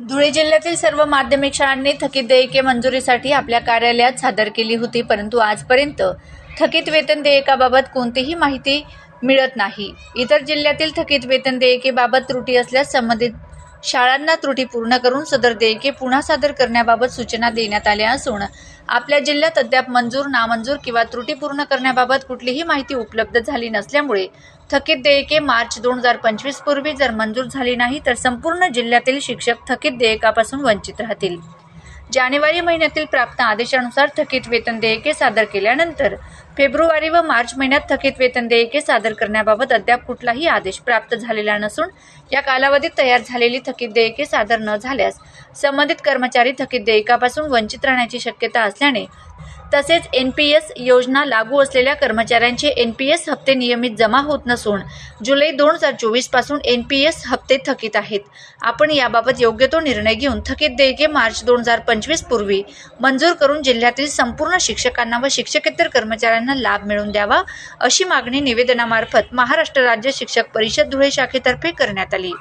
धुळे जिल्ह्यातील सर्व माध्यमिक शाळांनी थकीत देयके मंजुरीसाठी आपल्या कार्यालयात सादर केली होती परंतु आजपर्यंत थकीत वेतन देयकाबाबत कोणतीही माहिती मिळत नाही. इतर जिल्ह्यातील थकीत वेतन देयकेबाबत त्रुटी असल्यास संबंधित शाळांना त्रुटी पूर्ण करून सदर देयके पुन्हा सादर करण्याबाबत सूचना देण्यात आल्या असून आपल्या जिल्ह्यात अद्याप मंजूर नामंजूर किंवा त्रुटी पूर्ण करण्याबाबत कुठलीही माहिती उपलब्ध झाली नसल्यामुळे थकीत देयके मार्च दोन हजार पंचवीस पूर्वी जर मंजूर झाली नाही तर संपूर्ण जिल्ह्यातील शिक्षक थकीत देयकापासून वंचित राहतील. जानेवारी महिन्यातील प्राप्त आदेशानुसार थकीत वेतन देयके सादर केल्यानंतर फेब्रुवारी व मार्च महिन्यात थकीत वेतन देयके सादर करण्याबाबत अद्याप कुठलाही आदेश प्राप्त झालेला नसून या कालावधीत तयार झालेली थकीत देयके सादर न झाल्यास संबंधित कर्मचारी थकीत देयकापासून वंचित राहण्याची शक्यता असल्याने तसेच एन पी एस योजना लागू असलेल्या कर्मचाऱ्यांचे एन पी एस हप्ते नियमित जमा होत नसून जुलै दोन हजार चोवीसपासून एन पी एस हप्ते थकीत आहेत. आपण याबाबत योग्य तो निर्णय घेऊन थकीत देयके मार्च दोन हजार पंचवीस पूर्वी मंजूर करून जिल्ह्यातील संपूर्ण शिक्षकांना व शिक्षकेतर कर्मचाऱ्यांना लाभ मिळवून द्यावा अशी मागणी निवेदनामार्फत महाराष्ट्र राज्य शिक्षक परिषद धुळे शाखेतर्फे करण्यात आली.